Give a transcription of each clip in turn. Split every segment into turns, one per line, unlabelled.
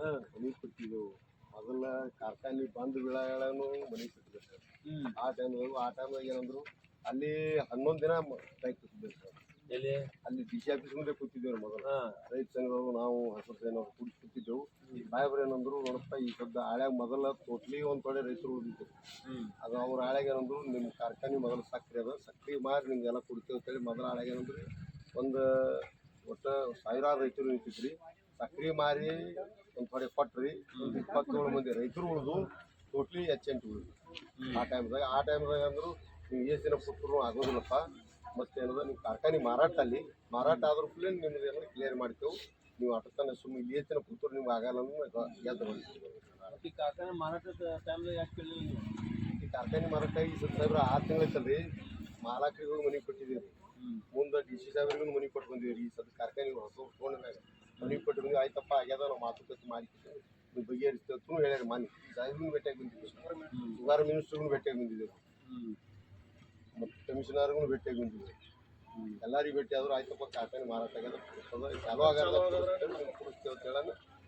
ಹಾ.
ಮನಿ ಕೊಟ್ಟಿದ್ದೆವು ಮೊದಲ ಕಾರ್ಖಾನೆ ಬಂದ್ ಬೀಳಗಳನ್ನು ಮನಿ ಕೊಟ್ಟಿದ್ದೆ ಸರ್. ಆ ಟೈಮ್ದಾಗ ಆ ಟೈಮ್ದಾಗ ಏನಂದ್ರು ಅಲ್ಲಿ ಹನ್ನೊಂದು ದಿನ ಟೈಮ್ ಕೂತಿದ್ದೇವೆ ಸರ್.
ಎಲ್ಲಿ?
ಅಲ್ಲಿ ಡಿ ಸಿ ಆಫೀಸ್ ಮುಂದೆ ಕೂತಿದ್ದೇವೆ ಮೊದಲು.
ಮೊದಲ
ರೈತ ಸಂಘದವರು ನಾವು ಹಸಿರು ಸೇನವರು ಕೂಡಿ ಕೂತಿದ್ದೆವು. ಸಾಹೇಬ್ರು ಏನಂದ್ರು ನೋಡಪ್ಪ ಈ ಸದ್ದ ಹಾಳ್ಯಾಗ ಮೊದಲ ಟೋಟ್ಲಿ ಒಂದು ಕಡೆ ರೈತರು
ಉಳಿದಿದ್ದರು
ಅದು ಅವ್ರ ಹಾಳ್ಯಾಗ ಏನಂದ್ರು ನಿಮ್ಮ ಕಾರ್ಖಾನೆ ಮೊದಲು ಸಕ್ರೆ ಅದ. ಸಕ್ರೆ ಮಾರಿ ನಿಮ್ಗೆಲ್ಲ ಕೊಡ್ತೇವೆ ಅಂತೇಳಿ ಮೊದಲ ಹಾಳ್ಯಾಗ ಏನಂದ್ರು ಒಂದು ಒಟ್ಟು ಸಾವಿರಾರು ರೈತರು ನಿಂತಿದ್ರಿ ಸಕ್ರೆ ಮಾರಿ ಒಂದು ಥೋಡೆ ಕೊಟ್ರಿ ಇಪ್ಪತ್ತೇಳು ಮಂದಿ ರೈತರು ಉಳಿದು ಟೋಟ್ಲಿ ಹೆಚ್ಚೆಂಟು ಉಳಿದು. ಆ ಟೈಮ್ದಾಗ ಆ ಟೈಮ್ದಾಗ ಅಂದರು ನೀವು ಎಷ್ಟು ದಿನ ಪುಟ್ಟರು ಆಗೋದಿಲ್ಲಪ್ಪ. ಮತ್ತೆ ಏನದ ನೀವು ಕಾರ್ಖಾನೆ ಮಾರಾಟ ಅಲ್ಲಿ ಮಾರಾಟ ಆದ್ರೂ ಕೂಡ ನಿಮ್ದು ಏನೋ ಕ್ಲಿಯರ್ ಮಾಡ್ತೇವೆ. ನೀವು ಅಟತನ ಸುಮ್ಮನೆ ಇಲ್ಲಿ ಎಷ್ಟು ದಿನ ಪುತ್ತೂರು ನಿಮ್ಗೆ ಆಗಲ್ಲ ಅಂದ್ರೆ ಗೆದ್ದು ಬಂದಿದ್ದೀವಿ
ಈ ಕಾರ್ಖಾನೆ ಮಾರಾಟದ ಟೈಮ್ದಾಗ ಯಾಕೆ ಕೇಳಿಲ್ಲ ನೀವು?
ಈ ಕಾರ್ಖಾನೆ ಮಾರಾಟ ಈ ಸಾಹೇಬ್ರ ಆರು ತಿಂಗಳೈತಲ್ರಿ. ಮಾಲಾಕರಿಗೂ ಮನೆ ಕೊಟ್ಟಿದ್ದೀವಿ. ಮುಂದೆ ಡಿ ಸಿ ಸಾಹೇಬ್ರಿಗೂ ಮನೆ ಕೊಟ್ಟು ಬಂದೀವಿ ರೀ ಈ ಸತ್ ಕಾರ್ಖಾನೆ ಹೊಸ ತೊಗೊಂಡ ಮ್ಯಾಗ ಮನೆ ಕೊಟ್ಟು ಬಂದೀವಿ ಆಯ್ತಪ್ಪ, ಆಗ್ಯದ ನಾವು ಮಾತುಕತೆ ಮಾಡಿ ನೀವು ಬಗೆಹರಿಸ್ತೇವೆ ಹೇಳ್ಯಾರ ಮನೆ. ಸಾಹೇಬ್ರಿಗೂ ಭೇಟಿಯಾಗಿ ಬಂದಿದ್ದೀವಿ ಸುಮಾರು ಮಿನಿಸ್ಟ್ರಿಗೂ ಭೇಟಿಯಾಗಿ ಬಂದಿದ್ದೇವೆ ಮತ್ತು ಕಮಿಷನರ್ಗೂ ಭೇಟಿಯಾಗಿ ಬಂದಿದ್ದೇವೆ ಎಲ್ಲರಿಗೂ ಭೇಟಿ ಆದರೂ ಆಯ್ತಪ್ಪ, ಕಾಟಾನೆ ಮಾರಾಟ ಆಗ್ಯದ ಚಾಲೂ ಆಗಲ್ಲ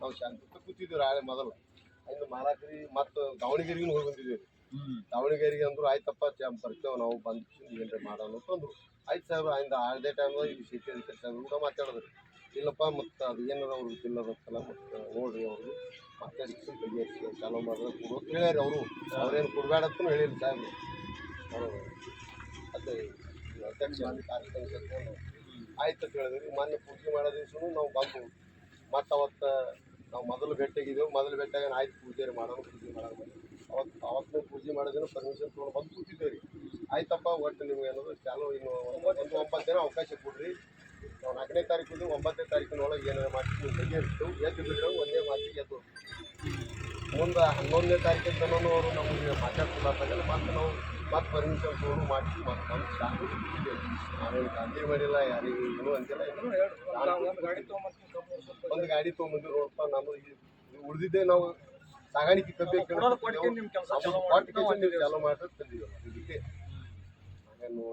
ನಾವು ಶಾಂತಿ ಕೂತಿದ್ದೀವಿ ರಾಳೆ ಮೊದಲು. ಇನ್ನು ಮಾರಾಟರಿ ಮತ್ತು ದಾವಣಗೆರೆಗೂ ಹೋಗಿ ಬಂದಿದ್ದೀವಿ. ದಾವಣಗೆರೆಗೆ ಅಂದ್ರು ಆಯ್ತಪ್ಪ ಬರ್ತೇವೆ ನಾವು, ಬಂದು ಏನ್ರಿ ಮಾಡೋಣ ಅಂತಂದ್ರು. ಆಯ್ತು ಸಾಹೇಬ್ರ, ಆಯ್ತು ಅದೇ ಟೈಮ್ ಇಲ್ಲಿ ಸಿಟಿ ಅಧಿಕಾರಿ ಸಾಹೇಬ್ರು ಕೂಡ ಮಾತಾಡಿದ್ರಿ ಇಲ್ಲಪ್ಪ, ಮತ್ತು ಅದು ಏನಾರ ಅವ್ರಿಗೆ ಬಿಲ್ ಅದಕ್ಕಲ್ಲ ಮತ್ತು ನೋಡ್ರಿ ಅವ್ರಿಗೆ ಮಾತಾಡಿ ಬಗೆಹರಿಸಿ ಚಾಲು ಮಾಡಿದ್ರೆ ಕೊಡು ಹೇಳ್ಯಾರ ಅವರು. ಅವ್ರೇನು ಕೊಡಬೇಡ ಅಂತ ಹೇಳಿಲ್ಲ ಸಾಹೇಬ್ರು ಅವರು ಅದೇ ಅಧ್ಯಕ್ಷ ಆಯ್ತು ಅಂತ ಹೇಳಿದ್ರಿ. ಮೊನ್ನೆ ಪೂಜೆ ಮಾಡೋ ದಿವಸನೂ ನಾವು ಬಂದು ಮತ್ತು ಅವತ್ತು ನಾವು ಮೊದಲು ಭೇಟಿಯಾಗಿದ್ದೆವು. ಮೊದಲು ಭೇಟಿಯಾಗ ಆಯ್ತು ಪೂಜೆ ಮಾಡೋಣ ಪೂಜೆ ಮಾಡೋಣ. ಅವತ್ತು ಅವತ್ತು ಪೂಜೆ ಮಾಡೋದೇನು ಪರ್ಮಿಷನ್ ತೊಗೊಂಡು ಬಂದು ಕೂತಿದ್ದೇವೆ ರೀ ಆಯ್ತಪ್ಪ, ಒಟ್ಟು ನಿಮ್ಗೆ ಏನಾದ್ರು ಚಾಲು ಇನ್ನು ಒಂದು ಒಂಬತ್ತು ದಿನ ಅವಕಾಶ ಕೊಡ್ರಿ. ನಾವು ನಾಲ್ಕನೇ ತಾರೀಕಿಂದ ಒಂಬತ್ತನೇ ತಾರೀಕಿನೊಳಗೆ ಏನಾರ ಮಾಡ್ತೀವಿ ನೀವು ಬಗೆಹರಿಸ್ತೇವೆ ಎದ್ದು ಬಿಡ್ರಿ ಒಂದೇ ಮಾತಿಗೆ ಎದ್ದು. ಮುಂದೆ ಹನ್ನೊಂದನೇ ತಾರೀಕಿಂದನೂ ಅವರು ನಮಗೆ ಮಾತಾಡ್ತಿಲ್ಲ ಮತ್ತೆ ನಾವು ಮತ್ತೆ ಪರ್ಮಿಷನ್ ತೊಗೊಂಡು ಮಾಡಿ ಮತ್ತೆ ನಮ್ಮ ಶಾಂತಿ ನಾವೇನು ಗಾಂಧಿ ಮಾಡಿಲ್ಲ ಯಾರಿಗೂ ಏನೂ ಅಂತಿಲ್ಲ ಒಂದು ಗಾಡಿ ತೊಗೊಂಬಂದು ನೋಡಪ್ಪ ನಮ್ಮದು ಉಳಿದಿದ್ದೆ ನಾವು ಸಾಗಾಣಿಕೆ ಕಬ್ಬಿ ಚಾಲು ಚಾಲೂ ಮಾಡ್ರಿ ತಂದಿದ್ದೀವಿ ಇದಕ್ಕೆ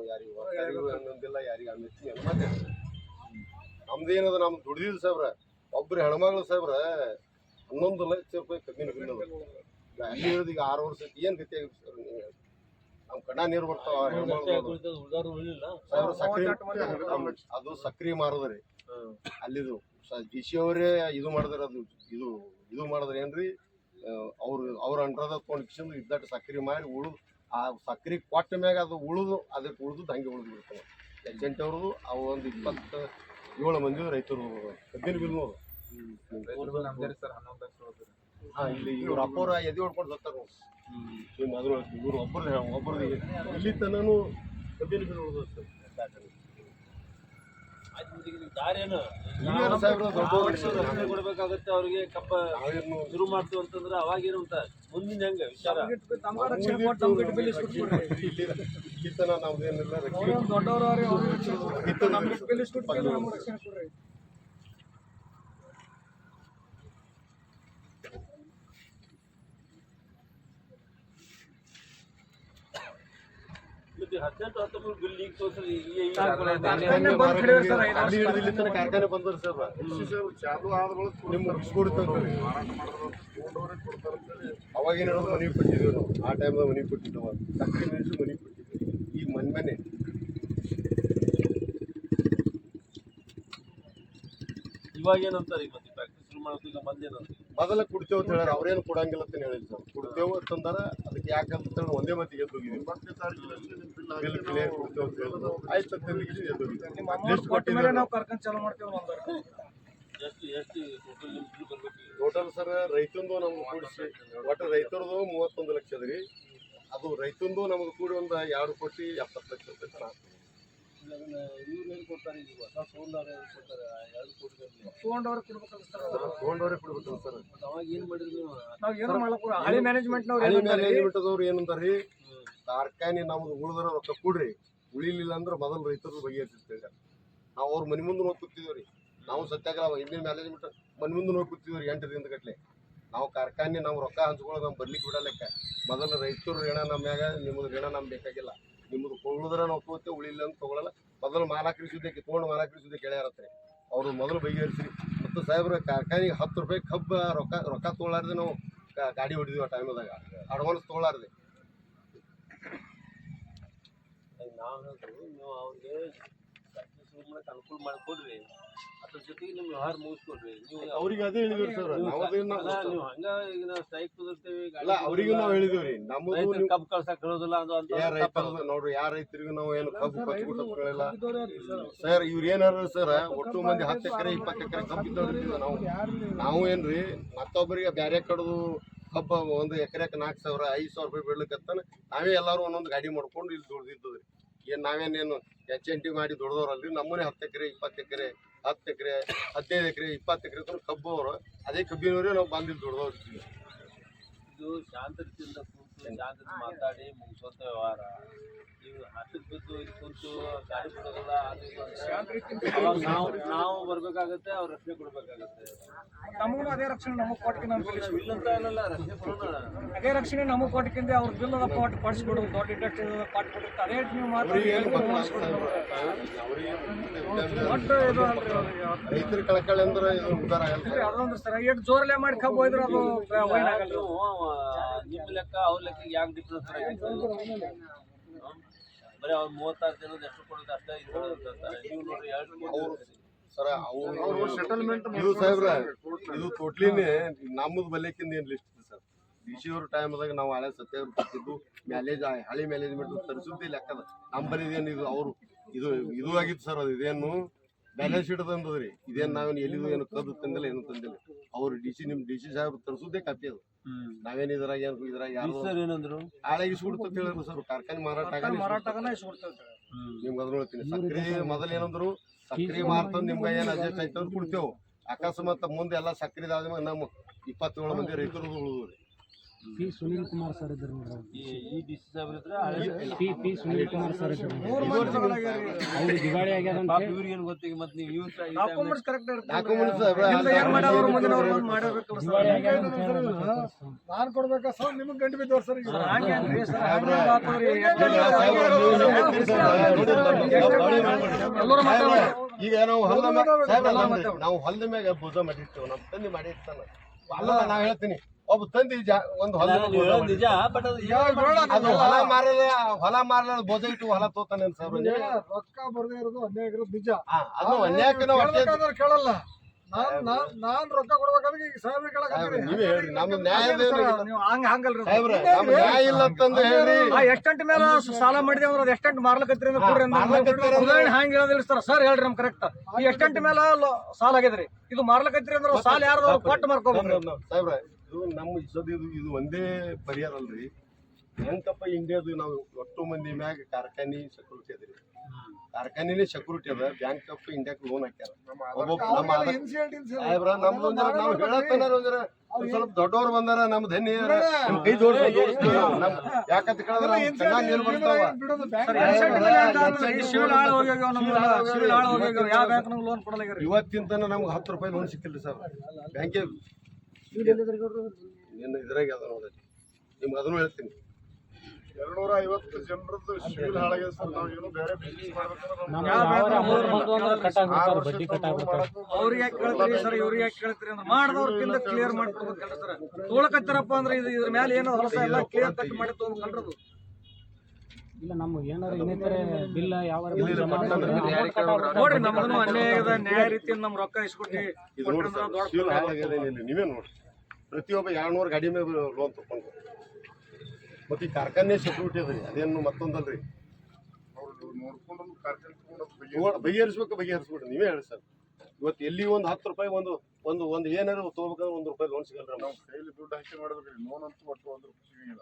ಯಾರಿಗೂ ಯಾರಿಗೂ ಅನ್ನೋದಿಲ್ಲ ಯಾರಿಗೂ ಅನ್ನಿಸ್ತೀನಿ ಏನು ಮಾತಾಡಿ ನಮ್ ದುಡ್ದಿದ್ ಸಾಬ್ರ ಒಬ್ರು ಹೆಣ್ಮಗಳು ಸಾಬ್ರ ಹನ್ನೊಂದು ಲಕ್ಷ ರೂಪಾಯಿ ಕಬ್ಬಿನ ಬಿಲ್ಲದ ಈಗ ಆರು ವರ್ಷ ಏನ್ ಗತಿ ಆಗುತ್ತೆ ಸರ್ ನೀವು ನಮ್ ನಮ್ಮ ಕಣ್ಣ ನೀರು ಬರ್ತಾವ ಹೆಣ್ಮಗಳು ಅದು ಸಕ್ರಿ ಮಾರದ್ರಿ ಅಲ್ಲಿದು ಡಿ ಸಿ ಅವರೇ ಇದು ಮಾಡಿದ್ರೆ ಅದು ಇದು ಇದು ಮಾಡಿದ್ರೆ ಏನ್ರಿ? ಅವ್ರು ಅವ್ರ ಅಂಡ್ರದ ತೊಗೊಂಡು ಇದ್ದಟ್ಟು ಸಕ್ರಿ ಮಾಡಿ ಉಳಿದು ಆ ಸಕ್ರಿ ಕೊಟ್ಟ ಮ್ಯಾಗ ಅದು ಉಳಿದು ಅದಕ್ಕೆ ಉಳಿದು ಹಂಗೆ ಉಳಿದು ಬಿಡ್ತಾವೆ. ಏಜೆಂಟ್ ಅವ್ರದ್ದು ಅವು ಒಂದು ಇಪ್ಪತ್ತು ಏಳು ಮಂದಿ ರೈತರು ಕಬ್ಬಿನ ಬಿಲ್ ನೋಡು ಹಾಂ ಇಲ್ಲಿ ಇವ್ರ ಅಪ್ಪವ್ರ ಎದೆ ಹೊಡ್ಕೊಂಡು ಸತ್ತಾರ ಇವ್ರು ಒಬ್ಬರು ಒಬ್ಬರು ಇಲ್ಲಿ ತನೂ ಕಬ್ಬಿನ ಬಿಲ್ ನೋಡೋದು ಸರ್
ಆಯ್ತು ಮತ್ತೆ ಈಗ ದಾರಿ ಏನು
ಇನ್ನೇನು ಸಾಹೇಬ್ರು ದೊಡ್ಡವ್ರು
ರಕ್ಷಣೆ ಕೊಡ್ಬೇಕಾಗತ್ತೆ ಅವ್ರಿಗೆ ಕಪ್ಪ ಶುರು ಮಾಡ್ತೀವಿ ಅಂತಂದ್ರೆ ಅವಾಗ ಏನಂತ ಮುಂದಿನ ಹೆಂಗ ವಿಚಾರ
ಇಲ್ಲಿ ತನ ನಮ್ದೇನಿಲ್ಲ ರಕ್ಷಣೆ
ಮತ್ತೆ ಹದಿನೆಂಟು ಹತ್ತೊಂಬತ್ತು ಬಿಲ್ ಈಗ ತೋರಿಸ್ರಿ ಈಗ
ಕಾರ್ಖಾನೆ ಸರ್
ಹೇಳೋದು ಮನೆ ಕೊಟ್ಟಿದ್ದೀವಿ ನಾವು. ಆ ಟೈಮ್ದಾಗ ಮನೆ ಕೊಟ್ಟಿದ್ದವ. ಸಕ್ಕರೆ ಮೆಣಸು ಮನೆ ಕೊಟ್ಟಿದ್ದೀವಿ ಈಗ ಮನೆ ಮನೆ.
ಇವಾಗ ಏನಂತಾರೆ ಈಗ ಮತ್ತೆ ಫ್ಯಾಕ್ಟ್ರಿ ಶುರು ಮಾಡೋದಿಲ್ಲ ಮಂದಿ ಏನಂತ?
ಮೊದಲ ಕೊಡ್ತೇವೆ ಅಂತ ಹೇಳ್ಯಾರ ಅವ್ರೇನು ಕೊಡಂಗಿಲ್ಲ ಅಂತ ಹೇಳಿಲ್ಲ ಸರ್. ಕೊಡ್ತೇವೆ ಅಂತಂದಾರ ಅದಕ್ಕೆ ಯಾಕಂತ ಹೇಳಿ ಒಂದೇ ಮತ್ತಿಗೆ ಎದ್ದು ಹೋಗಿದ್ದೀವಿ ಬಿಲ್ ಕ್ಲಿಯರ್ ಕೊಡ್ತೇವೆ ಅಂತ ಹೇಳಿದ್ರು. ಆಯ್ತು ಅಂತ ಹೇಳಿ
ನಾವು ಕರ್ಕೊಂಡು ಚಾಲೂ ಮಾಡ್ತೇವೆ ಒಂದು
ಎಷ್ಟು ಎಷ್ಟು ಟೋಟಲ್ ನಿಮ್ ಬಿಲ್ ಬರ್ಬೇಕು
ಟೋಟಲ್ ಸರ್ ರೈತಂದು ನಮ್ಗೆ ಕೂಡಿಸಿ ಒಟ್ಟು ರೈತರದು ಮೂವತ್ತೊಂದು ಲಕ್ಷ ಅದ ರೀ. ಅದು ರೈತಂದು ನಮ್ಗೆ ಕೂಡಿ ಒಂದು ಎರಡು ಕೋಟಿ ಎಪ್ಪತ್ತು ಲಕ್ಷ ರೂಪಾಯಿ ತನ ಆಗ್ತದೆ.
ಈಗ ಅದನ್ನ ಇವ್ರು ಏನ್ ಕೊಡ್ತಾರೆ ಈಗ ಹೊಸ ತೊಗೊಂಡವ್ರು ಏನ್ ಕೊಡ್ತಾರೆ ಎರಡು ಕೋಟಿ ಗಟ್ಲೆ.
ತೊಗೊಂಡವ್ರೆ ಕೊಡ್ಬೇಕಲ್ಲ ಸರ್
ಸರ್, ತೊಗೊಂಡವ್ರೆ ಕೊಡ್ಬೇಕು ಸರ್
ಮತ್ತೆ ಅವಾಗ ಏನ್ ಮಾಡಿದ್ರಿ ನೀವು?
ನಾವ್ ಏನು ಮಾಡಕ್ ಹಳಿ ಮ್ಯಾನೇಜ್ಮೆಂಟ್ನವ್ರು
ಹಳ್ಳಿ
ಏನಂತಾರೆ
ಮ್ಯಾನೇಜ್ಮೆಂಟ್ದವ್ರು ಏನಂತಾರ್ರಿ
ಹ್ಮ್.
ಕಾರ್ಖಾನೆ ನಮ್ದು ಉಳಿದ್ರ ರೊಕ್ಕ ಕೊಡ್ರಿ. ಉಳಿಲಿಲ್ಲ ಅಂದ್ರೆ ಮೊದಲು ರೈತರು ಬಗೆಹರಿಸಿರ್ತೇವೆ ನಾವು ಅವ್ರ ಮನೆ ಮುಂದೆ ಹೋಗಿ ಕೂತಿದ್ದೀವಿ ನಾವು ಸತ್ಯಾಗ್ರಹ ಹಿಂದಿನ ಮ್ಯಾನೇಜ್ಮೆಂಟ್ ಮನೆ ಮುಂದೆ ಹೋಗಿ ಕೂತಿದ್ದೀವಿ ಎಂಟು ದಿನದ ಗಟ್ಲೆ. ನಾವು ಕಾರ್ಖಾನೆ ನಾವು ರೊಕ್ಕ ಹಂಚ್ಕೊಳ್ಳೋದು ನಾವು ಬರ್ಲಿಕ್ಕೆ ಬಿಡಲೆಕ್ಕ ಮೊದಲು ರೈತರು ಋಣ ನಮ್ಮ ಮ್ಯಾಗ ನಿಮ್ಮದು ಋಣ ನಮ್ಗೆ ಬೇಕಾಗಿಲ್ಲ. ನಿಮ್ಮದು ಕೊಳ್ಳುದ್ರ ನಾವು ತೋತೆ ಉಳಿಲ್ಲ ಅಂತ ತಗೊಳಲ್ಲ. ಮೊದಲು ಮಾಲಾಕರಿ ಸುದ್ದಿ ತೊಗೊಂಡು ಮಾಲಾಕರಿ ಅವರು ಮೊದಲು ಬೈಗೇರಿಸಿ ಮತ್ತು ಸಾಹೇಬ್ರ, ಕಾರ್ಖಾನೆಗೆ ಹತ್ತು ರೂಪಾಯಿ ಕಬ್ಬ ರೊಕ್ಕ ರೊಕ್ಕ ತೊಗೊಳಾರ್ದೆ ನಾವು ಗಾಡಿ ಹೊಡಿದೀವಿ ಆ ಟೈಮ್ದಾಗ. ಅಡ್ವಾನ್ಸ್ ತೊಗೊಳಾರ್ದೆ
ನೀವು ಅವ್ರಿಗೆ ಸುಮ್ಮನೆ ಅನುಕೂಲ ಮಾಡಿಕೊಡ್ರಿ ಅದ್ರ ಜೊತೆಗೆ ನಿಮ್ಮ ವ್ಯವಹಾರ ಮುಗಿಸ್ಕೊಡ್ರಿ. ನೀವು
ಅವ್ರಿಗೆ ಅದೇ ಹೇಳಿದ್ವಿ ಸರ್.
ಅಲ್ಲ, ನೀವು ಹಂಗ ಈಗ ನಾವು ಸ್ಟ್ರೈಕ್ ಕುದುರ್ತೇವೆ
ಅಲ್ಲ ಅವರಿಗೂ ನಾವು ಹೇಳಿದಿವ್ರಿ. ನಮ್ಮದು
ಕಬ್ಬು ಕಳ್ಸಕ್ ಹೇಳೋದಿಲ್ಲ ಅದು ಅಂತ
ಯಾರ ರೈತರು ನೋಡ್ರಿ ಯಾರ ರೈತರಿಗೂ ನಾವು ಏನು ಕಬ್ಬು ಕೊಟ್ಬಿಟ್ಟಿಲ್ಲ ಸರ್. ಇವ್ರು ಏನಾರ ಸರ್ ಒಟ್ಟು ಮಂದಿ ಹತ್ತು ಎಕರೆ ಇಪ್ಪತ್ತು ಎಕರೆ ಕಬ್ಬು ಇದ್ದವ್ರಿ ನಾವು. ನಾವು ಏನ್ರಿ ಮತ್ತೊಬ್ಬರಿಗೆ ಬ್ಯಾರೆ ಕಡ್ದು ಕಬ್ಬ ಒಂದು ಎಕರೆಕ್ ನಾಲ್ಕು ಸಾವಿರ ಐದು ಸಾವಿರ ರೂಪಾಯಿ ಬೀಳ್ಲಿಕ್ಕತ್ತಾನ ನಾವೇ ಎಲ್ಲಾರು ಒಂದೊಂದು ಗಾಡಿ ಮಾಡ್ಕೊಂಡು ಇಲ್ಲಿ ದುಡ್ದಿದ್ದದ್ರಿ. ಏನ್ ನಾವೇನೇನು ಎಚ್ ಎನ್ ಟಿ ಮಾಡಿ ದುಡ್ದವ್ರಲ್ರಿ ನಮ್ಮನೆ ಹತ್ತು ಎಕರೆ, ಇಪ್ಪತ್ತು ಎಕರೆ, ಹತ್ತು ಎಕರೆ, ಹದಿನೈದು ಎಕರೆ, ಇಪ್ಪತ್ತು ಎಕರೆ ಕಬ್ಬು ಅವರು, ಅದೇ ಕಬ್ಬಿನವರೇ ನಾವು ಬಂದಿದ್ದು ದುಡ್ದವ್ರಿ.
ಇದು ಶಾಂತ ರೀತಿಯಿಂದ ಕುಂತು ಶಾಂತ ಮಾತಾಡಿ ಮುಗಿಸುವಂತ ವ್ಯವಹಾರ. ನೀವು ಹತ್ತಕ್ಕೆ ಬಿದ್ದು ಇಲ್ಲಿ ಕುಂತು ಗಾಡಿ ಬಿಡೋದಿಲ್ಲ ಅದು ನಾವು ನಾವು ಬರ್ಬೇಕಾಗತ್ತೆ ಅವ್ರ ರಕ್ಷಣೆ ಕೊಡ್ಬೇಕಾಗತ್ತೆ.
ನಮಗೂ ಅದೇ ರಕ್ಷಣೆ ನಮಗ್ ಕೊಟ್ಟಿಗೆ ಬಿಲ್
ನಾವು ಇಲ್ಲ ಅಂತ ಅನ್ನಲ್ಲ ರಕ್ಷಣೆ ಕೊಡೋಣ.
ಅದೇ ರಕ್ಷಣೆ ನಮಗ್ ಕೊಟ್ಟಿಕಿಂದ ಅವ್ರ ಬಿಲ್ ಅದ ಕೊಟ್ಟು ಪಡಿಸ್ಬಿಡು ದೊಡ್ಡ ಇಂಡಕ್ಟ್ ಪಾಟ್ ಕೊಡುತ್ತೆ. ಅದೇ ನೀವು
ಅವ್ರಿಗೆ ರೈತರ ಕಳಕಳಿ ಅಂದ್ರೆ ಇದು
ಇಲ್ರಿ, ಅದೊಂದು ಸರ. ಎಷ್ಟು ಜೋರಲ್ಲೇ ಮಾಡಿ ಕಬ್ಬು ಹೋಯ್ದ್ರೆ ಅದು ವೈನ್ ಆಗಲ್ಲ
ನಿಮ್ಮ ಲೆಕ್ಕ ಅವ್ರ ಲೆಕ್ಕ ಯಾಕೆ ಡಿಫ್ರೆನ್ಸ್ ಬರೀ ಅವ್ರು ಮೂವತ್ತಾರು ಜನದ ಎಷ್ಟು ಕೊಡೋದು ಅಷ್ಟೇ ಇದು ಅಂತಾರೆ ನೀವು ನೋಡ್ರಿ ಎರಡು ಕೊಡ್ತೀರಿ.
ಸರ ಅವರು ಸೆಟಲ್ಮೆಂಟ್ ಇದು ಸಾಹೇಬ್ರ ಇದು ಟೋಟ್ಲಿನೇ ನಮ್ಮದು ಬಲ್ಯಕ್ಕಿಂದ ಏನು ಲಿಸ್ಟ್ ಇದೆ ಸರ್? ಡಿ ಸಿ ಅವ್ರ ಟೈಮ್ದಾಗ ನಾವು ಹಳೆ ಸತ್ಯವ್ರು ಕೊಟ್ಟಿದ್ದು ಮ್ಯಾನೇಜ್ ಹಳೆ ಮ್ಯಾನೇಜ್ಮೆಂಟ್ ತರಿಸಿದ್ದು ಲೆಕ್ಕದ. ನಮ್ಮ ಬಲ್ಲಿ ಇದೇನು ಇದು ಅವರು ಇದು ಇದು ಆಗಿತ್ತು ಸರ್ ಅದು ಇದೇನು ಬ್ಯಾಲೆನ್ಸ್ ಶೀಟ್ ತಂದದ್ರಿ ಇದೇನ್ ನಾವೇನ್ ಎಲ್ಲಿದು ಏನು ಕದ್ದು ತಂದಿಲ್ಲ ಏನು ತಂದಿಲ್ಲ. ಅವ್ರು ಡಿ ಸಿ ನಿಮ್ ಡಿ ಸಿ ಸಾಹೇಬ್ ತರಿಸುದೇ ಕಾಪಿ ಅದು. ನಾವೇನ್ ಇದ್ರಾಗ ಏನು ಇದ್ರಾಗ ಯಾರು
ಸರ್ ಏನಂದ್ರು?
ಹಾಳೆ ಇಸ್ಬಿಡ್ತು ಅಂತ ಹೇಳಿದ್ರು ಸರ್. ಕಾರ್ಖಾನೆ ಮಾರಾಟ
ಮಾರಾಟಗನ ಇಸ್ಬಿಡ್ತೈತೆ
ನಿಮ್ಗೆ ಅದ್ರ ಹೇಳ್ತೀನಿ. ಸಕ್ರಿ ಮೊದಲು ಏನಂದ್ರು ಸಕ್ರಿ ಮಾರ್ತಂದ್ ನಿಮ್ಗೆ ಏನ್ ಅಡ್ಜಸ್ಟ್ ಆಯ್ತು ಅಂದ್ರೆ ಕೊಡ್ತೇವೆ. ಅಕಸ್ಮಾತ್ ಮುಂದೆ ಎಲ್ಲ ಸಕ್ರಿ ಆದ್ಮೇಲೆ ನಮ್ಮ ಇಪ್ಪತ್ತೇಳು ಮಂದಿ ರೈತರು ಉಳಿದ್ರಿ
ಪಿ ಸುನೀಲ್ ಕುಮಾರ್ ಸರ್ ಇದ್ರು ನೋಡ್ರಿ P P Sunil Kumar sir ಇದ್ರು. ಅವ್ರು ದಿವಾಳಿ ಅಂತ ಅಂತ ಹೇಳಿ
ನಾನ್ ಕೊಡ್ಬೇಕಾ ಸರ್? ನಿಮ್ಗೆ ಗಂಟು ಬಿದ್ದವ್ರು ಸರ್ ಈಗ. ಎಲ್ಲರೂ
ನಾವು ಹೊಲದ ನಾವು ಹೊಲದ ಮ್ಯಾಗ ಭುಜ ಮಾಡಿರ್ತೇವೆ ನಮ್ಮ ತಂದೆ ಮಾಡಿರ್ತಾನ ಅಲ್ಲ ನಾ ಹೇಳ್ತೀನಿ. ಒಬ್ಬ ತಂದಿ ಒಂದು
ನೀವು ಹೇಳೋದು ನಿಜ ಬಟ್ ಅದು
ಹೊಲ ಮಾರಲ್ಲ ಹೊಲ ಮಾರಲ್ಲ ಬೋಜ ಇಟ್ಟು ಹೊಲ ತೋತಾನೆ ಸರ್ ನೀವು.
ರೊಕ್ಕ ಬರದೇ ಇರೋದು ಅನ್ಯಾಯ ಇರೋದು ನಿಜ.
ಆ, ಅದು ಅನ್ಯಾಯಕ್ಕೆ ನಾವು
ಕೇಳಲ್ಲ. ನಾನ್ ರೊಕ್ಕ ಕೊಡ್ಬೇಕಾದ್ರೆ ಈಗ.
ನೀವೇ ಹೇಳ್ರಿ
ಹಂಗ ಹಂಗಲ್ರಿ
ನ್ಯಾಯ ಇಲ್ಲ ಅಂತಂದು ಹೇಳ್ರಿ
ಆ ಎಷ್ಟಂಟ್ ಮೇಲೆ ಸಾಲ ಮಾಡಿದೆ ಅಂದ್ರೆ ಅದು ಎಷ್ಟಂಟ್ ಮಾರ್ಲಕತ್ರಿ ಅಂದ್ರೆ ಕೊಡ್ರಿ ಅಂದ್ರೆ
ಮಾರ್ಲಕತ್ತೀರಿ ಅಂದ್ರೆ-
ಉದಾಹರಣೆ ಹಂಗ ಹೇಳೋದಿಲ್ಲ ಸರ್. ಸರ್ ಹೇಳ್ರಿ ನಮ್ ಕರೆಕ್ಟ್ ಈ ಎಷ್ಟಂಟ್ ಮೇಲೆ ಲೊ- ಸಾಲ ಆಗ್ಯದ್ರಿ ಇದು ಮಾರ್ಲಕತ್ರಿ ಅಂದ್ರೆ ಸಾಲ ಯಾರ್ದು ಕೊಟ್ಟು ಮಾರ್ಕೋಬೇಕು
ಸಾಹೇಬ್ರ ಇದು ನಮ್ಮ ಇಸೋದು ಇದು ಇದು ಒಂದೇ ಪರಿಹಾರ ಅಲ್ರಿ. ಹೆಂಗಪ್ಪ ಇಂಡಿಯಾದ ನಾವು ಒಟ್ಟು ಮಂದಿ ಮ್ಯಾಗ ಕಾರ್ಖಾನೆ ಸೆಕ್ಯೂರಿಟಿ ಅದ್ರಿ ಕಾರ್ಖಾನೆ ಸೆಕ್ಯೂರಿಟಿ ಅದ ಬ್ಯಾಂಕ್ ಆಫ್ ಇಂಡಿಯಾಕ್ ಲೋನ್ ಹಾಕ್ಯಾರ ಸಾಹೇಬ್ರ ನಮ್ದು ನಾವು ಹೇಳತ್ತನಾರ ಸ್ವಲ್ಪ ದೊಡ್ಡವ್ರು ಬಂದಾರ ನಮ್ ಧನ್ಯ ನಮ್ ಕೈ ಜೋಡಿಸ್ ಯಾಕಂತ ಕೇಳಿದ್ರೆ ನಮ್ ನೀರ್ ಬರ್ತಾವ
ಕೊಡಲಾಗ್ಯಾರ
ಇವತ್ತಿನ ನಮ್ಗೆ ಹತ್ತು ರೂಪಾಯಿ ಲೋನ್ ಸಿಕ್ಕಿಲ್ಲ ಸರ್ ಬ್ಯಾಂಕಿಗೆ ಇದ್ರಾಗ ನಿಮ್ಗೆ ಅದನ್ನು ಹೇಳ್ತೀನಿ
ಎರಡ್ನೂರ ಐವತ್ತು ಜನರದ್ದು ಹಾಳಾಗಿದೆ ಸರ್ ನಾವು ಏನು ಬೇರೆ ಬಿಸ್ನೆಸ್
ಅವ್ರಿಗೆ ಯಾಕೆ ಕೇಳ್ತೀರಿ ಸರ್ ಇವ್ರಿಗೆ ಯಾಕೆ ಕೇಳ್ತೀರಿ ಅಂದ್ರೆ ಮಾಡಿದವ್ರಕ್ಕಿಂತ ಕ್ಲಿಯರ್ ಸರ್. ಅಂದ್ರೆ ಇದು ಇದ್ರ ಮೇಲೆ ಏನೋ ಹೊಲಸ ಎಲ್ಲ ಕ್ಲಿಯರ್ ಕಟ್ ಮಾಡಿ
ಇಲ್ಲ ನಮ್ಗೆ ಏನಾರ ಇನ್ನಿತರ ಬಿಲ್ ಯಾವ
ಇಲ್ಲ, ಇಲ್ಲ.
ನೋಡ್ರಿ ನಮಗೂ ಅನ್ಯಾಯದ ನ್ಯಾಯ ರೀತಿಯಿಂದ ನಮ್ ರೊಕ್ಕ ಇಸ್ಕೊಟ್ಟಿ
ಇಲ್ಲಿ ನೀವೇ ನೋಡಿ ಪ್ರತಿಯೊಬ್ಬ ಎರಡ್ನೂರು ಗಾಡಿ ಮೇಲೆ ಲೋನ್ ತಗೊಂಡು ಮತ್ತೆ ಈ ಕಾರ್ಖಾನೆ ಸೆಕ್ಯೂರಿಟಿ ಅದ ರೀ ಅದೇನು ಮತ್ತೊಂದಲ್ರಿ?
ಅವ್ರು ನೋಡ್ಕೊಂಡು ಕಾರ್ಖಾನೆ ತಗೊಂಡು ಬಗೆ-
ತಗೊಂಡ್- ಬಗೆಹರಿಸ್ಬೇಕು ಬಗೆಹರಿಸ್ಬಿಡ್ರಿ ನೀವೇ ಹೇಳಿ ಸರ್. ಇವತ್ತು ಎಲ್ಲಿ ಒಂದು ಹತ್ತು ರೂಪಾಯಿ ಒಂದು ಒಂದು ಒಂದು ಏನಾದ್ರು ತಗೋಬೇಕಾದ್ರೆ ಒಂದು ರೂಪಾಯಿ ಲೋನ್ ಸಿಗಲ್ರಿ
ನಾವು ಕೈಲಿ ದುಡ್ಡು ಹಾಕಿ ಮಾಡಿದ್ರಿ ಲೋನ್ ಅಂತೂ ಒಟ್ಟು ಒಂದು ರೂಪಾಯಿ ಸಿಗಂಗಿಲ್ಲ.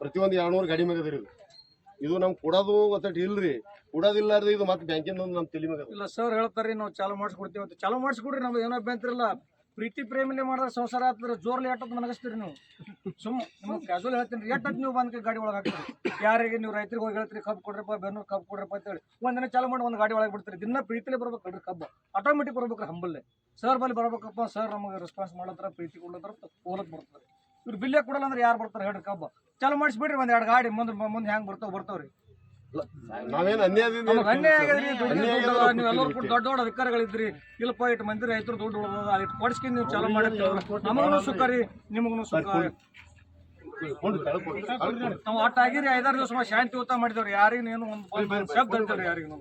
ಪ್ರತಿಯೊಂದು ಎರಡ್ನೂರು ಗಾಡಿ ಮ್ಯಾಗ ಅದ ರೀ ಇದು ಇದು ನಮ್ಗೆ ಕೊಡೋದು ಒತ್ತಟ್ಟು ಇಲ್ರಿ. ಕೊಡೋದಿಲ್ಲಾರ್ದು ಇದು ಮತ್ತೆ ಬ್ಯಾಂಕಿಂದ ನಮ್ಮ ತಲೆ ಮ್ಯಾಗ ಅದ.
ಇಲ್ಲ ಸರ್ ಹೇಳ್ತಾರ್ರಿ ನಾವು ಚಾಲು ಮಾಡಿಸ್ಕೊಡ್ತೀವಿ ಅಂತ. ಚಾಲು ಮಾಡಿಸ್ಕೊಡ್ರಿ ನಮ್ದು ಏನೋ ಅಭ್ಯಂತರ ಇಲ್ಲ. ಪ್ರೀತಿ ಪ್ರೇಮಿನೇ ಮಾಡಿದ್ರೆ ಸಂಸಾರ ಆಗ್ತದ್ರೆ ಲೇಟ್ ಅಂತ ನಗಸ್ತೀರಿ ನೀವು. ಸುಮ್ಮ ನಿಮ್ಗೆ ಕ್ಯಾಶುವಲ್ ಹೇಳ್ತೀನಿ ರೀ, ಎಟ್ಟತ್ ನೀವು ಬಂದ್ ಗಾಡಿ ಒಳಗೆ ಹಾಕ್ತೀರಿ. ಯಾರಿಗೆ ನೀವು ರೈತರಿಗೆ ಹೋಗಿ ಹೇಳ್ತೀರಿ, ಕಬ್ಬು ಕೊಡ್ರಪ್ಪ, ಬೆನ್ನೂರು ಕಬ್ಬು ಕೊಡ್ರಪ್ಪ ಅಂತೇಳಿ. ಒಂದಿನ ಚಾಲು ಮಾಡಿ ಒಂದು ಗಾಡಿ ಒಳಗೆ ಬಿಡ್ತೀರಿ. ದಿನ ಪ್ರೀತಿಲೇ ಬರ್ಬೇಕಲ್ರಿ ಕಬ್ಬು. ಆಟೋಮೆಟಿಕ್ ಬರ್ಬೇಕ್ರಿ ಹಂಬಲ್ಲೇ ಸರ್ ಬಲ್ಲಿ ಬರ್ಬೇಕಪ್ಪ ಸರ್ ನಮಗೆ ರೆಸ್ಪಾನ್ಸ್ ಮಾಡತ್ರ ಪ್ರೀತಿ ಕೊಡ್ಲತ್ರ ಹೋಲಕ್ ಬರ್ತಾರೆ ಇವ್ರು ಬಿಲ್ಲೇ ಕೊಡಲ್ಲ ಅಂದ್ರೆ ಯಾರು ಬರ್ತಾರೆ ಹೇಳಿ ಕಬ್ಬು. ಚಾಲು ಮಾಡಿಸ್ಬಿಡ್ರಿ ಒಂದು ಎರಡು ಗಾಡಿ, ಮುಂದೆ ಮುಂದೆ ಹೆಂಗೆ ಬರ್ತಾವೆ, ಬರ್ತಾವ್ರಿ.
ನಾವೇನು ಅನ್ಯಾಯದಿಂದ
ಅನ್ಯಾಯ ದುಡ್ಡು ದುಡ್ಡು ಕೂಡ ದೊಡ್ಡ ದೊಡ್ಡ ಅಧಿಕಾರಿಗಳಿದ್ರಿ ಇಲ್ಲಪ್ಪ ಇಟ್ಟು ಮಂದಿ ರೈತರು ದುಡ್ಡು ಉಳ್ದದ ಇಟ್ಟು ಕೊಡ್ಸ್ಕೊಂಡು ನೀವು ಚಾಲು ಮಾಡಿ ನಮಗೂ ಸುಖ ರೀ ನಿಮಗೂ ಸುಖ. ನಾವು ಒಟ್ಟು ಆಗಿರಿ ಐದಾರು ದಿವಸ ಶಾಂತಿ ಊಟ ಮಾಡಿದವ್ರಿ ಯಾರಿಗೂ ಏನು ಒಂದು ಒಂದು ಶಬ್ದ ಅಂತೇಳಿ ಯಾರಿಗೂ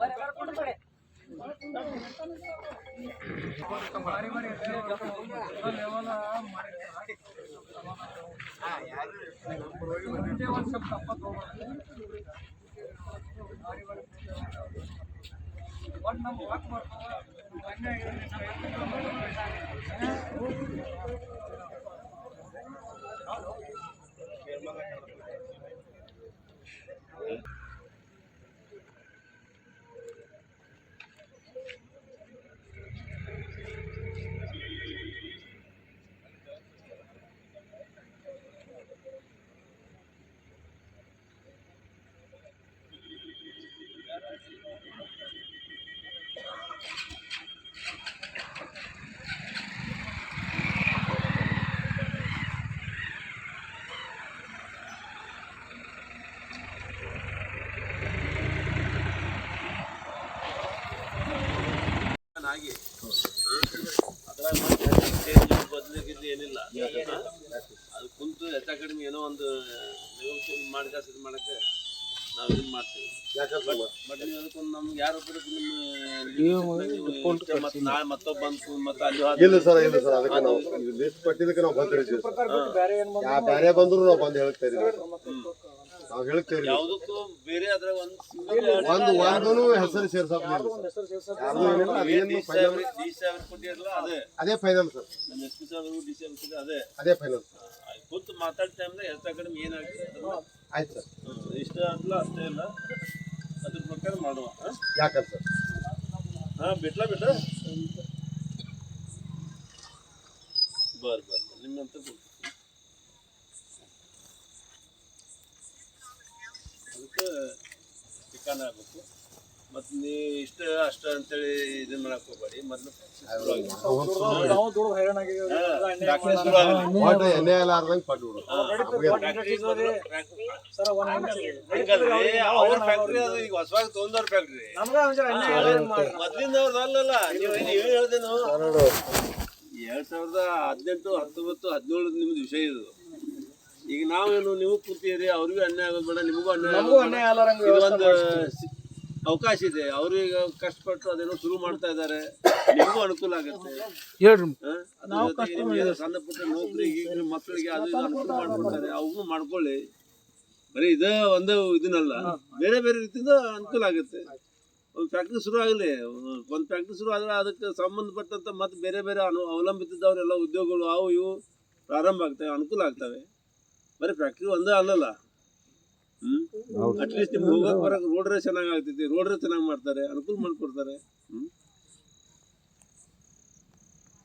ಆಗಿ ಅದ್ರಾಗ ಮತ್ತೆ change ಬದ್ಲಿಗಿದ್ಲಿ ಏನಿಲ್ಲ ಅದು ಕುಂತು ಹೆಚ್ಚ ಕಡಿಮೆ ಏನೋ ಒಂದು negotiation ಮಾಡಿ ಜಾಸ್ತಿ ಇದು ಮಾಡಕ್ಕೆ ನಾವು ಇದನ್ನ ಮಾಡ್ತೀವಿ.
ಯಾಕಂದ್ರೆ
ಬಟ್ ನೀವು ಅದಕ್ಕೊಂದು ನಮ್ಗೆ ಯಾರು ಒಬ್ಬರಿಗೆ ನಿಮ್ಮ ಮತ್ತೆ ನಾಳೆ ಮತ್ತೊಬ್ಬ ಬಂದು ಮತ್ತೆ ಅಲ್ಲಿ ಹೋದ
ಇಲ್ಲ ಸರ್ ಇಲ್ಲ ಸರ್ ಅದಕ್ಕೆ ನಾವು ಲಿಸ್ಟ್ ಪಟ್ಟಿದ್ದಕ್ಕೆ ನಾವು ಬಂದಿರ್ತೀವಿ ಸರ್. ಯಾ ಬೇರೆ ಬಂದ್ರು ನಾವು ಬಂದು ಹೇಳ್ತಾ ನಾವು ಹೇಳ್ತಾ
ಯಾವುದಕ್ಕೂ ಬೇರೆ ಅದ್ರ ಒಂದು
ಒಂದು ಒಂದೂ ಹೆಸರು ಸೇರ್ಸೋದಿಲ್ಲ ಯಾರ್ದು ಏನಿಲ್ಲ ಅದೇನು
ಡಿ
ಫೈನಲ್
ಡಿ ಸಾವಿರ ಕೊಟ್ಟಿರಲ್ಲ ಅದೇ.
ಅದೇ ಫೈನಲ್ ಸರ್.
ನಮ್ಮ ಎಸ್ ಪಿ ಸಾವಿರ ಡಿ ಸಾವಿರ ಅದೇ.
ಅದೇ ಫೈನಲ್
ಸರ್. ಕೂತು ಮಾತಾಡೋ ಟೈಮ್ನಾಗ ಹೆಚ್ಚ ಕಡಿಮೆ ಏನಾಗ್ತದೆ ಅದನ್ನ
ಆಯ್ತು ಸರ್.
ಹ್ಮ್, ಇಷ್ಟ ಅಲ್ಲ ಅಷ್ಟೇ ಇಲ್ಲ ಅದ್ರ ಪ್ರಕಾರ ಮಾಡುವ ಹಾ?
ಯಾಕಂತ ಸರ್?
ಹಾ ಬಿಟ್ಲ ಬಿಟ್ಟ ಬರ್ ಬರ್ ನಿಮ್ಮಂತ ಕೊಡ್ತೀನಿ ಅದಕ್ಕೆ ಚಿಕನ್ ಆಗ್ಬೇಕು. ಮತ್ತು ನೀ ಇಷ್ಟ ಅಷ್ಟ ಅಂತೇಳಿ ಇದನ್ನ ಮಾಡಕ್ ಹೋಗ್ಬೇಡಿ. ಮೊದಲು
ಎಣ್ಣೆ
ಅವ್ರ ಫ್ಯಾಕ್ಟ್ರಿ ಅದು ಈಗ ಹೊಸವಾಗಿ ತೊಗೊಂಡವ್ರ ಫ್ಯಾಕ್ಟ್ರಿ. ಮೊದ್ಲಿಂದ ಅವ್ರದ್ದು ಅಲ್ಲಲ್ಲ. ನೀವು ಏನು ಹೇಳ್ದೇನು? ಎರಡ್ ಸಾವಿರದ ಹದಿನೆಂಟು ಹತ್ತೊಂಬತ್ತು ಹದಿನೇಳು ನಿಮ್ದು ವಿಷಯ ಇದು. ಈಗ ನಾವೇನು ನೀವು ಕೂತೀರಿ ಅವ್ರಿಗೂ ಅನ್ಯಾಯ ಆಗೋದು ಬೇಡ ನಿಮಗೂ ಅನ್ಯಾಯ ಒಂದು ಅವಕಾಶ ಇದೆ. ಅವ್ರಿಗೆ ಕಷ್ಟಪಟ್ಟು ಅದೇನೋ ಶುರು ಮಾಡ್ತಾ ಇದ್ದಾರೆ. ನಿಮಗೂ ಅನುಕೂಲ ಆಗುತ್ತೆ. ಸಣ್ಣ ಪುಟ್ಟ ನೌಕರಿ ಗೀಕರಿ ಮಕ್ಕಳಿಗೆ ಅದು ಅನುಕೂಲ ಮಾಡ್ಕೊಡ್ತಾರೆ. ಅವನು ಮಾಡ್ಕೊಳ್ಳಿ. ಬರೀ ಇದ ಒಂದು ಇದನ್ನಲ್ಲ. ಬೇರೆ ಬೇರೆ ರೀತಿಯಿಂದ ಅನುಕೂಲ ಆಗುತ್ತೆ. ಒಂದು ಫ್ಯಾಕ್ಟ್ರಿ ಶುರು ಆಗಲಿ. ಒಂದು ಫ್ಯಾಕ್ಟ್ರಿ ಶುರು ಆದ್ರೆ ಅದಕ್ಕೆ ಸಂಬಂಧಪಟ್ಟಂತ ಮತ್ತೆ ಬೇರೆ ಬೇರೆ ಅನು ಅವಲಂಬಿತದವರೆಲ್ಲ ಉದ್ಯೋಗಗಳು ಅವು ಇವು ಪ್ರಾರಂಭ ಆಗ್ತವೆ ಅನುಕೂಲ ಆಗ್ತವೆ. ಬರೀ ಫ್ಯಾಕ್ಟ್ರಿ ಒಂದೇ ಅಲ್ಲಲ್ಲ. ಅಟ್ಲೀಸ್ಟ್ ನಿಮ್ಗೆ ಹೋಗಕ್ ಬರಕ್ ರೋಡ್ರೇ ಚೆನ್ನಾಗಿ ಆಗ್ತೈತಿ. ರೋಡ್ರೇ ಚೆನ್ನಾಗಿ ಮಾಡ್ತಾರೆ. ಅನುಕೂಲ ಮಾಡ್ಕೊಡ್ತಾರೆ. ಹ್ಮ್?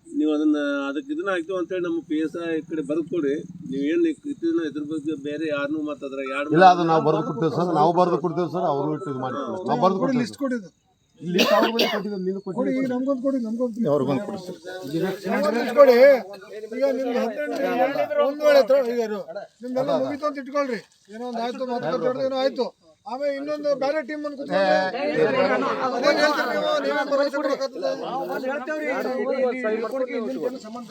ನೀವು ಅದನ್ನ ಅದಕ್ಕೆ ಇದನ್ನ ಆಗ್ತೀವಿ ಅಂತೇಳಿ ನಮ್ಮ ಪಿ ಎಸ್ ಐ ಕಡೆ ಬರ್ಕೊಡಿ ನೀವು ಏನು ಇದನ್ನ ಇದ್ರ ಬಗ್ಗೆ ಬೇರೆ ಯಾರನ್ನೂ ಮಾತಾದ್ರೆ ಅದ್ರ ಯಾರು
ಇಲ್ಲ ಅದು ನಾವು ಬರೆದು ಕೊಡ್ತೇವೆ ಸರ್. ನಾವು ಬರೆದು ಕೊಡ್ತೇವೆ ಸರ್. ಅವರು ಇಟ್ಟು ಇದು ಮಾಡ್ತೀವಿ ನಾವು ಬರೆದು ಕೊಡ್ತೀವಿ
ಲಿಸ್ಟ್ ಕೊಡಿದ್ದು
ಲಿಸ್ಟ್ ಅವ್ರ ಬಳಿ ಕೊಟ್ಟಿದ್ದು ನೀನು
ಕೊಡಿ
ಕೊಟ್ಟಿದ್ದು.
ಈಗ ನಮ್ಗೊಂದು ಕೊಡಿ ನಮ್ಗೊಂದು ಅವ್ರಿಗೊಂದು ಕೊಡಿ. ಈಗ ನಿಮ್ಗೆ ಹದಿನೆಂಟು ಒಂದು ವೇಳೆ ಈಗ ಇದು ನಿಮ್ದೆಲ್ಲ ಮುಗಿತು ಅಂತ ಇಟ್ಕೊಳ್ರಿ. ಏನೋ ಒಂದು ಆಯ್ತು ಏನೋ ಆಯ್ತು. ಆಮೇಲೆ ಇನ್ನೊಂದು ಬೇರೆ ಟೀಮ್
ಇಲ್ಲಿ- ಇಲ್ಲಿ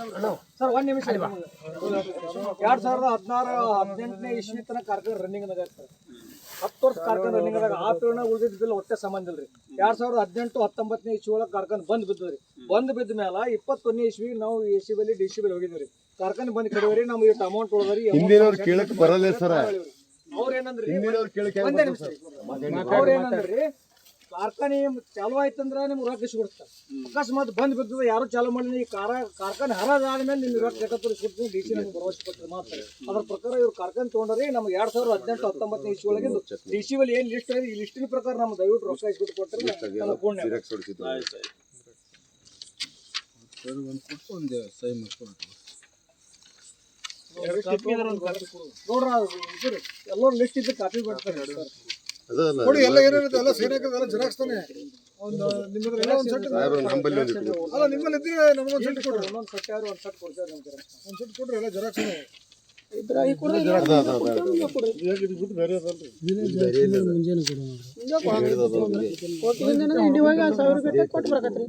ಇಲ್ಲ. ಸರ್ ಒಂದ್ ನಿಮಿಷ. ಎರಡ್ ಸಾವಿರದ ಹದಿನಾರು ಹದಿನೆಂಟನೇ ಇಸ್ವಿ ತನಕ ಕಾರ್ಖಾನೆ ರನ್ನಿಂಗ್ ಸರ್. ಹತ್ತು ವರ್ಷ ಕಾರ್ಖಾನೆ ರನ್ನಿಂಗ್ ಅದಾಗ ಆ ಪೀರಿಯಡ್ ಉಳಿದಿದ್ದಿಲ್ಲ ಒಟ್ಟೆ ಸಂಬಂಧ ಇಲ್ರಿ. ಎರಡ್ ಸಾವಿರದ ಹದಿನೆಂಟು ಹತ್ತೊಂಬತ್ತನೇ ಇಸ್ವಿ ಒಳಗೆ ಕಾರ್ಖಾನೆ ಬಂದ್ ಬಿದ್ದದ್ರಿ. ಬಂದ್ ಬಿದ್ದ ಮೇಲೆ ಇಪ್ಪತ್ತೊಂದನೇ ಇಸ್ವಿ ನಾವು ಎ ಸಿ ಬಲ್ಲಿ ಡಿ ಸಿ ಬಲ್ಲಿ ಹೋಗಿದ್ವಿ ಕಾರ್ಖಾನೆ ಬಂದ್ ಕಡಿವರಿ ನಮ್ಗೆ ಇಷ್ಟು ಅಮೌಂಟ್ ಉಳಿದ್ರಿ
ಹಿಂದಿನವ್ರು ಕೇಳಕ್ ಬರಲ್ಲ ಸರ್.
ಅವ್ರ ಏನಂದ್ರಿ? ಒಂದೇ ನಿಮಿಷ. ಅವ್ರ ಏನಂದ್ರಿ? ಕಾರ್ಖಾನೆ ಚಾಲು ಆಯ್ತಂದ್ರ ನಿಮ್ಗೆ ರೊಕ್ಕ ಕೊಡ್ತಾರೆ ಅಕಸ್ಮಾತ್ ಬಂದ್ ಬಿದ್ದದ ಯಾರು ಚಾಲು ಮಾಡಿ ಈ ಕಾರ ಕಾರ್ಖಾನೆ ಹರಾಜ್ ಆದ್ಮೇಲೆ ನಿಮ್ಗೆ ರೊಕ್ಕ ಎಕತ್ತರಿಸ್ಕೊಡ್ತೀನಿ ಡಿ ಸಿ ನಮ್ಗೆ ಭರವಸೆ ಕೊಟ್ಟರೆ ಮಾತ್ರ. ಅದ್ರ ಪ್ರಕಾರ ಇವ್ರು ಕಾರ್ಖಾನೆ ತೊಗೊಂಡ್ರಿ ನಮ್ಗೆ ಎರಡ್ ಸಾವಿರದ ಹದಿನೆಂಟು ಹತ್ತೊಂಬತ್ತನೇ ಇಸ್ ಒಳಗೆ ಡಿ ಸಿ ಬಲ್ಲಿ ಏನು ಲಿಸ್ಟ್ ಇದೆ ಈ ಲಿಸ್ಟಿನ ಪ್ರಕಾರ ನಮ್ಗೆ ದಯವಿಟ್ಟು ರೊಕ್ಕ ಇಸ್ಕೊಟ್ಟು ಕೊಟ್ಟರೆ ನೋಡ್ರ ಎಲ್ಲರೂ ಲಿಸ್ಟ್ ಇದ್ದು ಕಾಪಿ ಬರ್ತಾರೆ
ಕೊಡಿ ಎಲ್ಲ ಏನಿರುತ್ತೆ ಎಲ್ಲ ಜೆರಾಕ್ಸ್ ತಾನೆ? ಒಂದು ನಿಮ್ಮದ್ರ ಎಲ್ಲ ಒಂದು ಸೆಟ್
ಸಾಹೇಬ್ರು ನಂಬಲ್ಲಿ ಒಂದು ಇಟ್ಬಿಡು.
ಅಲ್ಲ ನಿಮ್ಮಲ್ಲಿ ಇದ್ರೆ ನಮಗೊಂದು ಸೆಟ್ ಕೊಡ್ರಿ?
ಒಂದೊಂದು ಸೆಟ್ ಯಾರು ಒಂದು ಸೆಟ್ ಕೊಡ್ತಾರೆ ನಮ್ಗೆ
ಒಂದು ಸೆಟ್ ಕೊಡ್ರಿ ಎಲ್ಲ ಜೆರಾಕ್ಸ್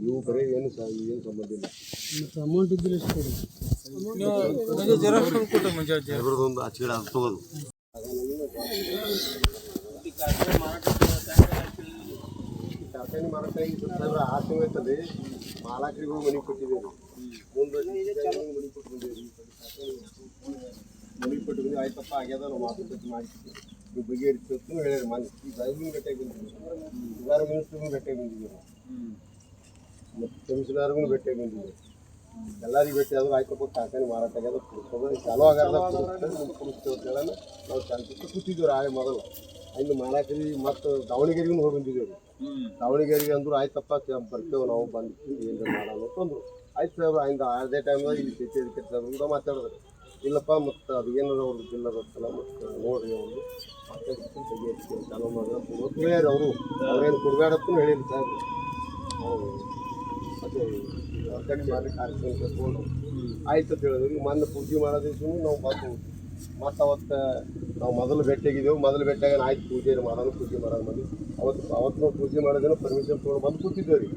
ಇವು ಬರೀ ಏನು ಸ- ಏನು ಸಂಬಂಧ ಇಲ್ಲ.
ಅಮೌಂಟ್ ಇದ್ದಿಲ್ಲ ಎಷ್ಟು ಕೊಡಿ
ಇವ್ರದ್ದೊಂದು ಆಚೆಗಡೆ ಅದು ತಗೋದು. ಕಾರ್ಖಾನೆ ಮಾರಾಟ ಸಾವಿರ ಆರು ತಿಂಗಳು ಐತಲ್ಲಿ ಮಾಲಾಕರಿಗೂ ಮನೆ ಕೊಟ್ಟಿದ್ದೀವಿ ಮುಂದೆ ಮನೆ ಕೊಟ್ಟಿದ್ದೇವೆ ಮನೆ ಕೊಟ್ಟು ಬಂದೀವಿ ಆಯ್ತಪ್ಪ ಆಗ್ಯದ ನಾವು ಮಾತುಕತೆ ಮಾಡ್ತೀವಿ ನೀವು ಬಗೆಹರಿಸ್ತು ಹೇಳ್ಯಾರ ಮನೆ ಈಗ ಸಾಹೇಬ್ರಿಗೂ ಭೇಟಿಯಾಗಿ ಬಂದಿದ್ದೀವಿ ಸುಧಾರ ಮಿನಿಸ್ಟ್ರಿಗೂ ಬಂದಿದ್ದೀವಿ ಮತ್ತು ಕಮಿಷನರ್ಗೂ ಭೇಟಿಯಾಗಿ ಬಂದಿದ್ದೀವಿ ಎಲ್ಲರಿಗೂ ಭೇಟಿ ಆದರೂ ಆಯ್ತಪ್ಪ ಕಾರ್ಖಾನೆ ಮಾರಾಟ ಆಗ್ಯದ ಚಾಲೂ ಆಗಾರ್ದ ಕೊಡಿಸ್ತೇವೆ ಅಂತ ಹೇಳೋಣ ನಾವು ಶಾಂತಿ ಕೂತಿದ್ದೀವಿ ಆಳೆ ಮೊದಲು. ಇನ್ನು ಮಾರಾಕರಿ ಮತ್ತು ದಾವಣಗೆರೆಗೂ ಹೋಗಿ ಬಂದಿದ್ದೀವಿ. ರೀ ದಾವಣಗೆರೆಗೆ ಅಂದ್ರು ಆಯ್ತಪ್ಪ ಬರ್ತೇವೆ ನಾವು ಬಂದು ಏನಾರ ಮಾಡೋಣ ಅಂತಂದ್ರು ಆಯ್ತು ಸರ್ ಆಯ್ತು ಅದೇ ಟೈಮ್ದಾಗ ಇಲ್ಲಿ ಅಧಿಕಾರಿ ಸಾಹೇಬ್ರು ಕೂಡ ಮಾತಾಡಿದ್ರು. ಇಲ್ಲಪ್ಪ ಮತ್ತು ಅದು ಏನಾರ ಅವ್ರದ್ದು ಬಿಲ್ ಬರ್ತಲ್ಲ ಮತ್ತು ನೋಡ್ರಿ ಅವರು. ಚಾಲೂ ಮಾಡಿದ್ರೆ ಹೇಳ್ಯಾರ ಅವರು. ಅವ್ರೇನು ಕೊಡಬೇಡತ್ತು ಹೇಳಿಲ್ಲ ಸರ್ ಅವರು ಮತ್ತೆ ಸರ್ಕಾರಿ ಮಾಡಿ ಕಾರ್ಯಕ್ರಮ ಕಟ್ಕೊಂಡು. ಆಯ್ತು ಅಂತ ಹೇಳಿದ್ರು. ಈಗ ಮೊನ್ನೆ ಪೂಜೆ ಮಾಡೋದಿದ್ರು ನಾವು ಬಂದು ಮತ್ತು ಅವತ್ತು ನಾವು ಮೊದಲು ಭೇಟಿಯಾಗಿದ್ದೆವು. ಮೊದಲು ಭೇಟಿಯಾಗ ಆಯ್ತು ಪೂಜೆ ಮಾಡೋಣ ಪೂಜೆ ಮಾಡೋಣ ಮಾಡಿ ಅವತ್ತು ಅವತ್ತು ನಾವು ಪೂಜೆ ಮಾಡೋದೇನೋ ಪರ್ಮಿಷನ್ ತೊಗೊಂಡು ಬಂದು ಕೂತಿದ್ದೇವೆ ರೀ.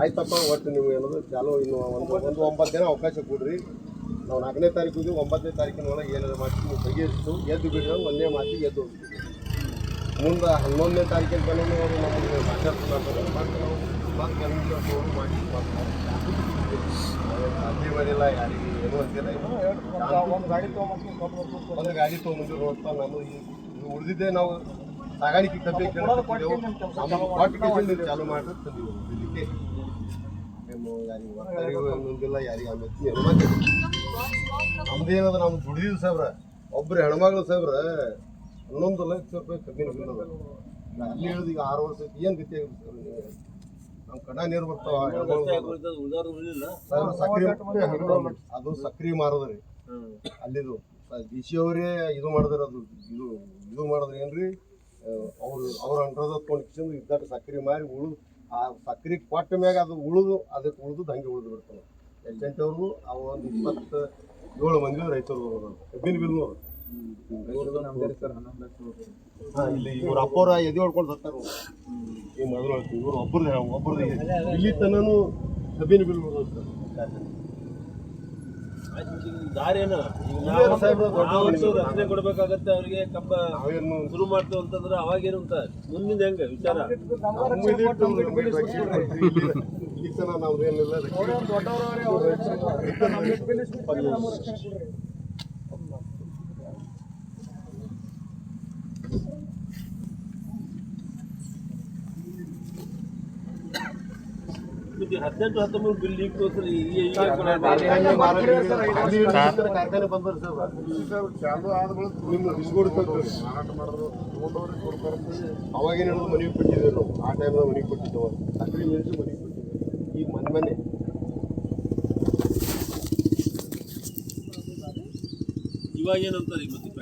ಆಯ್ತಪ್ಪ, ಒಟ್ಟು ನೀವು ಏನದು ಚಾಲೋ, ಇನ್ನು ಒಂದು ಒಂದು ಒಂಬತ್ತು ದಿನ ಅವಕಾಶ ಕೊಡ್ರಿ. ನಾವು ನಾಲ್ಕನೇ ತಾರೀಕು ಇದ್ದೀವಿ ಒಂಬತ್ತನೇ ತಾರೀಕಿನ ಒಳಗೆ ಏನಾದ್ರು ಮಾಡ್ತೀವಿ ಬಗೆಹರಿಸ್ತು ಎದ್ದು ಬಿಡ್ರಿ, ಒಂದೇ ಮಾತಿಗೆ ಎದ್ದು ಹೋಗ್ತೀವಿ. ಮುಂದೆ ಹನ್ನೊಂದನೇ ತಾರೀಕಿನ ಬಂದು ಅವರು ನಮಗೆ ಮಾತಾಡ್ತಾರೆ ಮಾಡ್ತಾರೆ ನಾವು ಮತ್ತೆ ಪರ್ಮಿಷನ್ ಅಂತಿಲ್ಲ
ಒಂದು ಗಾಡಿ ತೊಗೊಂಬಂದು
ಒಂದು ಗಾಡಿ ಅಂತ ನಾನು ಉಳಿದಿದ್ದೆ ನಾವು ಸಾಗಾಣಿಕೆ ಕಬ್ಬಿ ಕೇಸಿಂದ ಚಾಲು ಮಾಡಿ ತಂದಿದ್ದೀವಿ ಇದಕ್ಕೆ ಯಾರಿಗೆ ಒತ್ತರಿಗೂ ಅನ್ನೋದಿಲ್ಲ ಯಾರಿಗೆ ನಮ್ದೇನದ ನಾವು ದುಡಿದಿದ್ದು ಸಾಬ್ರ ಒಬ್ರು ಹೆಣ್ಮಗಳು ಸಾಬ್ರ ಹನ್ನೊಂದು ಲಕ್ಷ ರೂಪಾಯಿ ಕಬ್ಬಿನ ಬಿಲ್ ಅದ ಈಗ ಅಲ್ಲಿ ಹೇಳಿದ ಈಗ ಆರು ವರ್ಷ ಏನು ಗತಿ ಅದು ಸಕ್ರಿ ಮಾರದ್ರಿ. ಅಲ್ಲಿದು. ಡಿ ಸಿ ಅವರೇ ಇದು ಮಾಡಿದ್ರೆ ಅದು ಇದು ಇದು ಮಾಡಿದ್ರೆ ಏನ್ರಿ? ಅವ್ರು ಅವ್ರ ಅಂಡ್ರದ ತೊಗೊಂಡು ಇದ್ದಾಗ ಸಕ್ರಿ ಮಾರಿ ಉಳಿದು ಆ ಸಕ್ರಿ ಕೊಟ್ಟ ಮ್ಯಾಗ ಅದು ಉಳಿದು ಅದಕ್ಕೆ ಉಳಿದು ಹಂಗೆ ಉಳಿದು ಬಿಡ್ತಾನೆ ಎಷ್ಟೆಂಟವ್ರು ಅವು ಒಂದು ಇಪ್ಪತ್ತು ಏಳು ಮಂದಿ ರೈತರು ಕಬ್ಬಿನ ಬಿಲ್ ಇಲ್ಲಿ ಇವ್ರ ಅಪ್ಪವ್ರ ಎದೆ ಹೊಡ್ಕೊಂಡು ಸತ್ತಾರ ಈ ಮೊದಲು ಇವ್ರು ಒಬ್ಬರದೇ ಒಬ್ಬರದೇ ಇಲ್ಲಿ ತನೂ ಕಬ್ಬಿನ ಬಿಲ್
ದಾರೇನು ಈಗ
ಇಲ್ಲೇ
ನಾವು
ದೊಡ್ಡ
ನಾವು
ಮನುಷ್ಯರು.
ರಕ್ಷಣೆ ಕೊಡ್ಬೇಕಾಗತ್ತೆ ಅವ್ರಿಗೆ ಕಬ್ಬ ಶುರು ಮಾಡ್ತೇವೆ ಅಂತಂದ್ರೆ ಅವಾಗೇನು ಅಂತ ಮುಂದಿನ ಹೆಂಗ ವಿಚಾರ?
ನಾವು ಏನಿಲ್ಲ
ದೊಡ್ಡವರವರೇ ಅವ್ರು
ಮತ್ತೆ ಹದಿನೆಂಟು ಹತ್ತೊಂಬತ್ತು ಬಿಲ್ ಈಗ ತೋರ್ಸ್ರಿ
ಕಾರ್ಖಾನೆ ಬಂದ್ರೆ ಸರ್. ಚಾಲು ಆದ ಬಳಿಕ ನಿಮ್ಮ ತರ್ತೀವಿ ಮಾರಾಟ ಮಾಡಿದ್ರು ತಗೊಂಡವ್ರಿಗೆ ಕೊಡ್ತಾರೆ ಅವಾಗೇನು ಹೇಳಿದ್ರು ಮನೆಗೆ ಕೊಟ್ಟಿದ್ದೇವೆ ನಾವು. ಆ ಟೈಮ್ದಾಗ ಮನೆಗೆ ಕೊಟ್ಟಿದ್ದೇವೆ ಸಕ್ರೆ ಮನೆಗೆ ಕೊಟ್ಟಿದ್ದೇವೆ ಈ ಮನೆ ಮನೆ.
ಇವಾಗ ಏನಂತಾರೆ ಈಗ ಮತ್ತೆ?